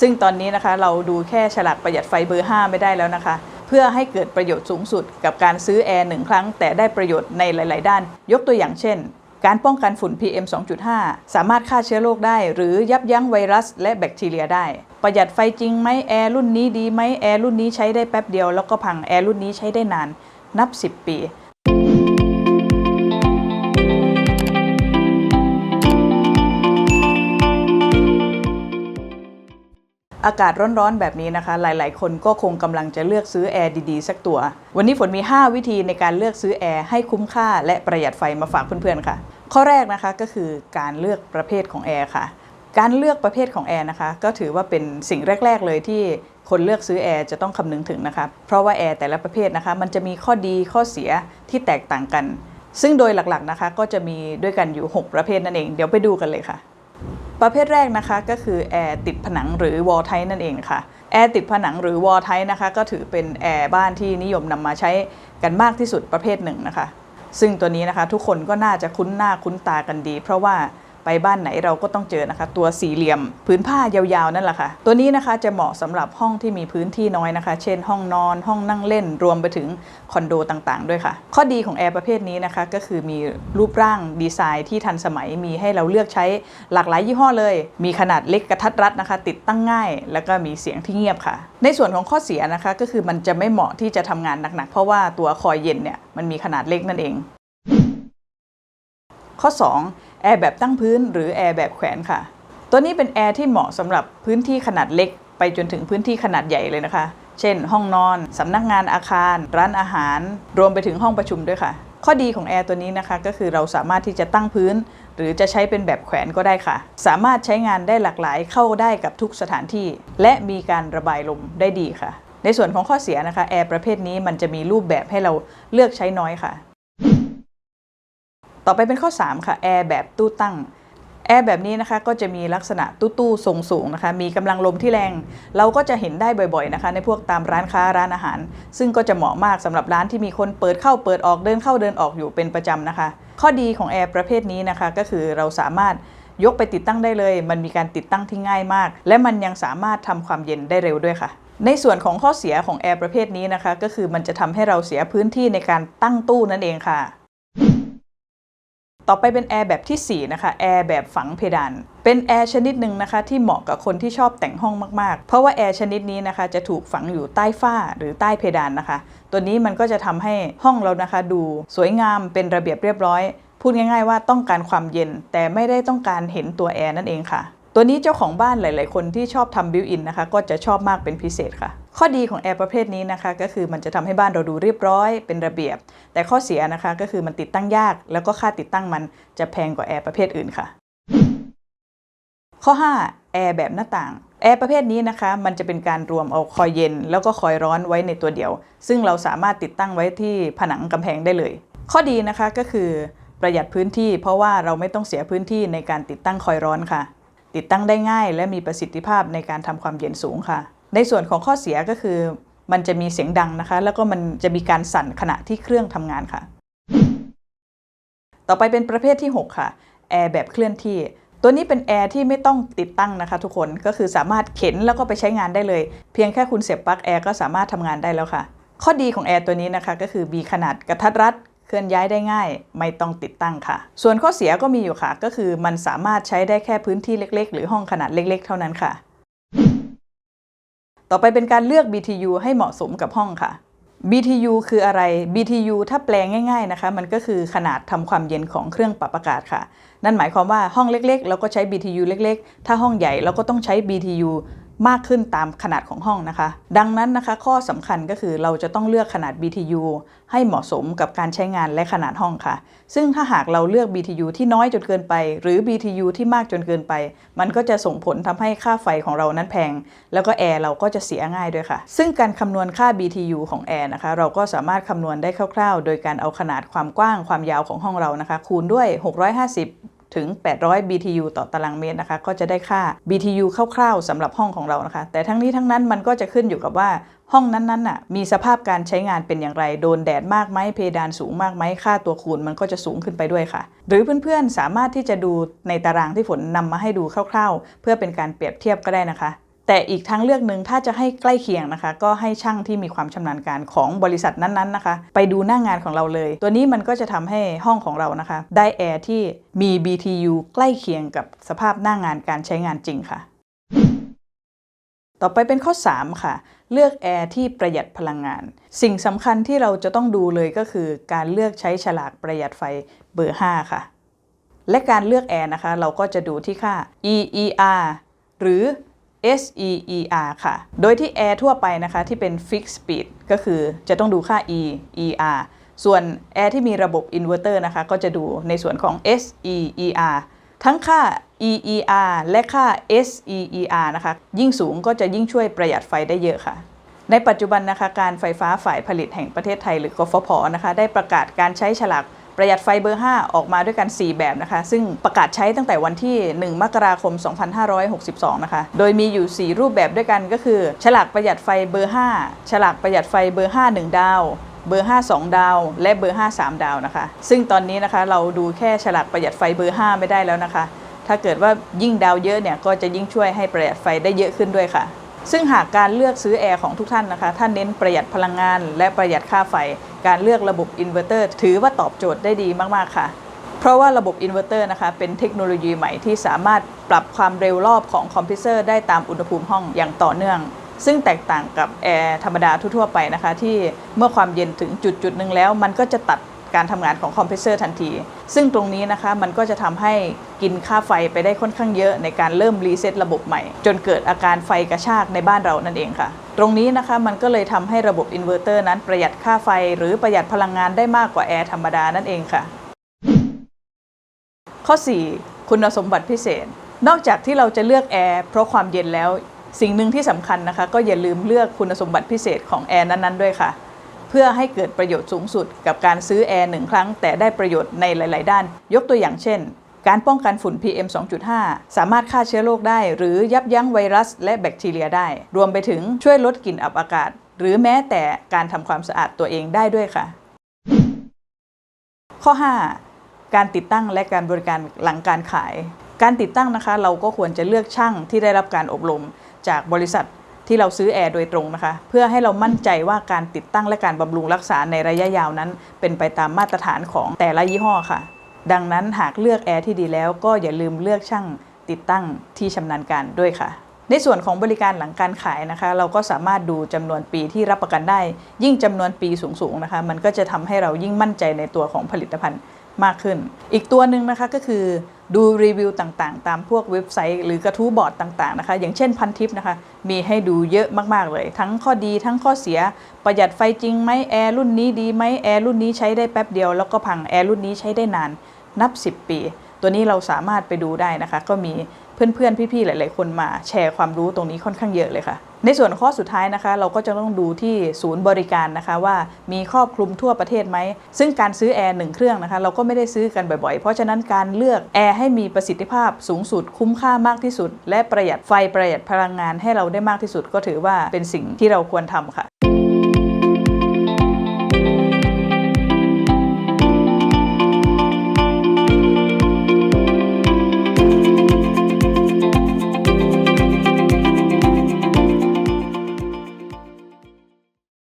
ซึ่งตอนนี้นะคะเราดูแค่ฉลากประหยัดไฟเบอร์ 5 ไม่ได้แล้วนะคะ เพื่อให้เกิดประโยชน์สูงสุดกับการซื้อแอร์หนึ่งครั้ง แต่ได้ประโยชน์ในหลาย ๆ ด้าน ยกตัวอย่างเช่น การป้องกันฝุ่น PM 2.5 สามารถฆ่าเชื้อโรคได้ หรือยับยั้งไวรัส และแบคทีเรียได้ ประหยัดไฟจริงไหมแอร์รุ่นนี้ดีไหมแอร์รุ่นนี้ใช้ได้แป๊บเดียวแล้วก็พังแอร์รุ่นนี้ใช้ได้นานนับ 10 ปี อากาศร้อนๆ แบบนี้นะคะ หลายๆ คนก็คงกำลังจะเลือกซื้อแอร์ดีๆ สักตัว วันนี้ฝนมี 5 วิธีในการเลือกซื้อแอร์ให้คุ้มค่าและประหยัดไฟมาฝากเพื่อนๆค่ะ ข้อแรกนะคะก็คือการเลือกประเภทของแอร์ค่ะ การเลือกประเภทของแอร์นะคะ ก็ถือว่าเป็นสิ่งแรก ๆ เลยที่คนเลือกซื้อแอร์จะต้องคำนึงถึงนะคะ เพราะว่าแอร์แต่ละประเภทนะคะ มันจะมีข้อดีข้อเสียที่แตกต่างกัน ซึ่งโดยหลักๆนะคะ ก็จะมีด้วยกันอยู่ 6 ประเภทนั่นเอง เดี๋ยวไปดูกันเลยค่ะ ประเภทแรกนะคะก็คือแอร์ติดผนังหรือวอลไทนั่นเองค่ะแอร์ติดผนังหรือวอลไทนะคะก็ถือเป็นแอร์บ้านที่นิยมนำมาใช้กันมากที่สุดประเภทหนึ่งนะคะ ซึ่งตัวนี้นะคะทุกคนก็น่าจะคุ้นหน้าคุ้นตากันดี เพราะว่า ไปบ้านไหนเราก็ต้องเจอนะคะ ตัวสี่เหลี่ยมพื้นผ้ายาวๆนั่นแหละค่ะ ตัวนี้นะคะจะเหมาะสำหรับห้องที่มีพื้นที่น้อยนะคะ เช่น ห้องนอน ห้องนั่งเล่น รวมไปถึงคอนโดต่างๆ ด้วยค่ะ ข้อดีของแอร์ประเภทนี้นะคะก็คือมีรูปร่างดีไซน์ที่ทันสมัยมีให้เราเลือกใช้หลากหลายยี่ห้อเลย มีขนาดเล็กกระทัดรัดนะคะ ติดตั้งง่าย แล้วก็มีเสียงที่เงียบค่ะ ในส่วนของข้อเสียนะคะก็คือมันจะไม่เหมาะที่จะทำงานหนักๆ เพราะว่าตัวคอยเย็นเนี่ยมันมีขนาดเล็กนั่นเอง ข้อ 2 แอร์แบบตั้งพื้นหรือแอร์แบบแขวนค่ะ ตัวนี้เป็นแอร์ที่เหมาะสำหรับพื้นที่ขนาดเล็ก ไปจนถึงพื้นที่ขนาดใหญ่เลยนะคะ เช่น ห้องนอน สำนักงานอาคาร ร้านอาหาร รวมไปถึงห้องประชุมด้วยค่ะ ข้อดีของแอร์ตัวนี้นะคะก็คือเราสามารถที่จะตั้งพื้น หรือจะใช้เป็นแบบแขวนก็ได้ค่ะ สามารถใช้งานได้หลากหลายเข้าได้กับทุกสถานที่ และมีการระบายลมได้ดีค่ะ ในส่วนของข้อเสียนะคะแอร์ประเภทนี้มันจะมีรูปแบบให้เราเลือกใช้น้อยค่ะ ต่อไปเป็นข้อ 3 ค่ะแอร์แบบตู้ตั้งแอร์แบบนี้นะคะก็จะมีลักษณะตู้ตู้ทรงสูงนะคะมีกำลังลมที่แรง เราก็จะเห็นได้บ่อยๆนะคะ ในพวกตามร้านค้าร้านอาหาร ซึ่งก็จะเหมาะมากสำหรับร้านที่มีคนเปิดเข้าเปิดออกเดินเข้าเดินออกอยู่เป็นประจำนะคะ ข้อดีของแอร์ประเภทนี้นะคะก็คือเราสามารถยกไปติดตั้งได้เลย มันมีการติดตั้งที่ง่ายมาก และมันยังสามารถทำความเย็นได้เร็วด้วยค่ะ ในส่วนของข้อเสียของแอร์ประเภทนี้นะคะก็คือมันจะทำให้เราเสียพื้นที่ในการตั้งตู้นั่นเองค่ะ ต่อไปเป็นแอร์แบบที่ 4 นะคะ แอร์แบบฝังเพดาน เป็นแอร์ชนิดหนึ่งนะคะ ที่เหมาะกับคนที่ชอบแต่งห้องมากๆ เพราะว่าแอร์ชนิดนี้นะคะจะถูกฝังอยู่ใต้ฝ้าหรือใต้เพดานนะคะ ตัวนี้มันก็จะทำให้ห้องเรานะคะ ดูสวยงามเป็นระเบียบเรียบร้อย พูดง่าย ๆ ว่าต้องการความเย็น แต่ไม่ได้ต้องการเห็นตัวแอร์นั่นเองค่ะ ตัวนี้เจ้าของบ้านหลาย ๆ คนที่ชอบทำบิวอินนะคะ ก็จะชอบมากเป็นพิเศษค่ะ ข้อดีของแอร์ประเภทนี้นะคะ ก็คือมันจะทำให้บ้านเราดูเรียบร้อยเป็นระเบียบ แต่ข้อเสียนะคะก็คือมันติดตั้งยาก แล้วก็ค่าติดตั้งมันจะแพงกว่าแอร์ประเภทอื่นค่ะ ข้อ 5 แอร์แบบหน้าต่างแอร์ประเภทนี้นะคะ มันจะเป็นการรวมเอาคอยเย็น แล้วก็คอยร้อนไว้ในตัวเดียว ซึ่งเราสามารถติดตั้งไว้ที่ผนังกำแพงได้เลย ข้อดีนะคะก็คือประหยัดพื้นที่เพราะว่าเราไม่ต้องเสียพื้นที่ในการติดตั้งคอยร้อนค่ะ ติดตั้งได้ง่ายและมีประสิทธิภาพในการทำความเย็นสูงค่ะ ในส่วนของข้อเสียก็คือ มันจะมีเสียงดังนะคะ แล้วก็มันจะมีการสั่นขณะที่เครื่องทำงานค่ะ ต่อไปเป็นประเภทที่ 6 ค่ะแอร์แบบเคลื่อนที่ ตัวนี้เป็นแอร์ที่ไม่ต้องติดตั้งนะคะทุกคนก็คือสามารถเข็นแล้วก็ไปใช้งานได้เลย เพียงแค่คุณเสียบปลั๊กแอร์ก็สามารถทำงานได้แล้วค่ะ ข้อดีของแอร์ตัวนี้นะคะก็คือมีขนาดกระทัดรัด เคลื่อนย้ายได้ง่าย ไม่ต้องติดตั้งค่ะ ส่วนข้อเสียก็มีอยู่ค่ะ ก็คือมันสามารถใช้ได้แค่พื้นที่เล็ก ๆ หรือห้องขนาดเล็ก ๆ เท่านั้นค่ะ ต่อไปเป็นการเลือก BTU ให้เหมาะสมกับห้องค่ะ BTU คืออะไร BTU ถ้าแปลงง่าย ๆนะคะ มันก็คือขนาดทำความเย็นของเครื่องปรับอากาศค่ะ นั่นหมายความว่าห้องเล็ก ๆ เราก็ใช้ BTU เล็ก ๆ ถ้าห้องใหญ่เราก็ต้องใช้ BTU มากขึ้นตามขนาดของห้องนะคะ ดังนั้นนะคะ ข้อสำคัญก็คือเราจะต้องเลือกขนาด BTU ให้เหมาะสมกับการใช้งานและขนาดห้องค่ะ ซึ่งถ้าหากเราเลือก BTU ที่น้อยจนเกินไป หรือ BTU ที่มากจนเกินไป มันก็จะส่งผลทำให้ค่าไฟของเรานั้นแพง แล้วก็แอร์เราก็จะเสียง่ายด้วยค่ะ ซึ่งการคำนวณค่า BTU ของแอร์นะคะ เราก็สามารถคำนวณได้คร่าวๆ โดยการเอาขนาดความกว้างความยาวของห้องเรานะคะ คูณด้วย 650 ถึง 800 BTU ต่อตารางเมตรนะคะ ก็จะได้ค่า BTU คร่าวๆสำหรับห้องของเรานะคะ แต่ทั้งนี้ทั้งนั้นมันก็จะขึ้นอยู่กับว่าห้องนั้นๆน่ะมีสภาพการใช้งานเป็นอย่างไร โดนแดดมากไหมเพดานสูงมากไหมค่าตัวคูณมันก็จะสูงขึ้นไปด้วยค่ะ หรือเพื่อนๆสามารถที่จะดูในตารางที่ฝนนำมาให้ดูคร่าวๆ เพื่อเป็นการเปรียบเทียบก็ได้นะคะ แต่อีกทางเลือกหนึ่งถ้าจะให้ใกล้เคียงนะคะ ก็ให้ช่างที่มีความชำนาญการของบริษัทนั้นๆนะคะ ไปดูหน้างงานของเราเลย ตัวนี้มันก็จะทำให้ห้องของเรานะคะ ได้แอร์ที่มี BTU ใกล้เคียงกับสภาพหน้างงานการใช้งานจริงค่ะ ต่อไปเป็นข้อ 3 ค่ะ เลือกแอร์ที่ประหยัดพลังงาน สิ่งสำคัญที่เราจะต้องดูเลยก็คือ การเลือกใช้ฉลากประหยัดไฟเบอร์ 5 ค่ะ และการเลือกแอร์นะคะ เราก็จะดูที่ค่า EER หรือ SEER ค่ะ โดยที่แอร์ทั่วไปนะคะที่เป็น Fixed Speed ก็คือจะต้องดูค่า EER ส่วนแอร์ที่มีระบบอินเวอร์เตอร์นะคะ ก็จะดูในส่วนของ SEER ทั้งค่า EER และค่า SEER นะคะ ยิ่งสูงก็จะยิ่งช่วยประหยัดไฟได้เยอะค่ะ ในปัจจุบันนะคะ การไฟฟ้าฝ่ายผลิตแห่งประเทศไทยหรือกฟผนะคะ ได้ประกาศการใช้ฉลาก ประหยัดไฟเบอร์ 5 ออกมาด้วยกัน 4 แบบนะคะ ซึ่งประกาศใช้ตั้งแต่วันที่ 1 มกราคม 2562 นะคะ โดยมีอยู่ 4 รูปแบบด้วยกันก็คือ ฉลากประหยัดไฟเบอร์ 5 ฉลากประหยัดไฟเบอร์ 5 1 ดาวเบอร์ 5 2 ดาว และเบอร์ 5 3 ดาวนะคะ ซึ่งตอนนี้นะคะเราดูแค่ฉลากประหยัดไฟเบอร์ 5 ไม่ได้แล้วนะคะ ถ้าเกิดว่ายิ่งดาวเยอะเนี่ยก็จะยิ่งช่วยให้ประหยัดไฟได้เยอะขึ้นด้วยค่ะ ซึ่งหากการเลือกซื้อแอร์ของทุกท่านนะคะ ท่านเน้นประหยัดพลังงาน และประหยัดค่าไฟ การเลือกระบบอินเวอร์เตอร์ถือว่าตอบโจทย์ได้ดีมาก ๆ ค่ะ เพราะว่าระบบอินเวอร์เตอร์นะคะ เป็นเทคโนโลยีใหม่ที่สามารถปรับความเร็วรอบของคอมเพรสเซอร์ได้ตามอุณหภูมิห้องอย่างต่อเนื่อง ซึ่งแตกต่างกับแอร์ธรรมดาทั่วๆไปนะคะ ที่เมื่อความเย็นถึงจุดจุดหนึ่งแล้ว มันก็จะตัด การทำงานของคอมเพรสเซอร์ทันที ซึ่งตรงนี้นะคะมันก็จะทำให้กินค่าไฟไปได้ค่อนข้างเยอะในการเริ่มรีเซ็ตระบบใหม่ จนเกิดอาการไฟกระชากในบ้านเรานั่นเองค่ะ ตรงนี้นะคะมันก็เลยทำให้ระบบอินเวอร์เตอร์นั้นประหยัดค่าไฟ หรือประหยัดพลังงานได้มากกว่าแอร์ธรรมดานั่นเองค่ะ ข้อ 4 คุณสมบัติพิเศษ นอกจากที่เราจะเลือกแอร์เพราะความเย็นแล้ว สิ่งหนึ่งที่สำคัญนะคะ ก็อย่าลืมเลือกคุณสมบัติพิเศษของแอร์นั้นๆด้วยค่ะ พื่อให้เกิดประโยชน์สูงสุด กับการซื้อแอร์หนึ่งครั้ง แต่ได้ประโยชน์ในหลาย ๆ ด้าน ยกตัวอย่างเช่น การป้องกันฝุ่น PM 2.5 สามารถฆ่าเชื้อโรคได้ หรือยับยั้งไวรัส และแบคทีเรียได้ รวมไปถึงช่วยลดกลิ่นอับอากาศ หรือแม้แต่การทำความสะอาดตัวเองได้ด้วยค่ะ ข้อ 5 การติดตั้งและการบริการหลังการขาย การติดตั้งนะคะ เราก็ควรจะเลือกช่างที่ได้รับการอบรมจากบริษัท ที่เราซื้อแอร์โดยตรงนะคะ เพื่อให้เรามั่นใจว่าการติดตั้งและการบำรุงรักษาในระยะยาวนั้น เป็นไปตามมาตรฐานของแต่ละยี่ห้อค่ะ ดังนั้นหากเลือกแอร์ที่ดีแล้วก็อย่าลืมเลือกช่างติดตั้งที่ชำนาญการด้วยค่ะ ในส่วนของบริการหลังการขายนะคะ เราก็สามารถดูจำนวนปีที่รับประกันได้ ยิ่งจำนวนปีสูงๆนะคะ มันก็จะทำให้เรายิ่งมั่นใจในตัวของผลิตภัณฑ์ มากขึ้น อีกตัวหนึ่งนะคะก็คือดูรีวิวต่างๆ ตามพวกเว็บไซต์หรือกระทู้บอร์ดต่างๆนะคะ อย่างเช่นพันทิปนะคะมีให้ดูเยอะมากๆเลย ทั้งข้อดีทั้งข้อเสีย ประหยัดไฟจริงไหมแอร์รุ่นนี้ดีไหมแอร์รุ่นนี้ใช้ได้แป๊บเดียวแล้วก็พังแอร์รุ่นนี้ใช้ได้นานนับ 10 ปี ตัวนี้เราสามารถไปดูได้นะคะ ก็มี เพื่อนๆ พี่ๆ หลาย ๆ คนมาแชร์ความรู้ตรงนี้ค่อนข้างเยอะเลยค่ะ ในส่วนข้อสุดท้ายนะคะ เราก็จะต้องดูที่ศูนย์บริการนะคะว่ามีครอบคลุมทั่วประเทศไหม ซึ่งการซื้อแอร์หนึ่งเครื่องนะคะเราก็ไม่ได้ซื้อกันบ่อยๆ เพราะฉะนั้นการเลือกแอร์ให้มีประสิทธิภาพสูงสุดคุ้มค่ามากที่สุด และประหยัดไฟประหยัดพลังงานให้เราได้มากที่สุด ก็ถือว่าเป็นสิ่งที่เราควรทำค่ะ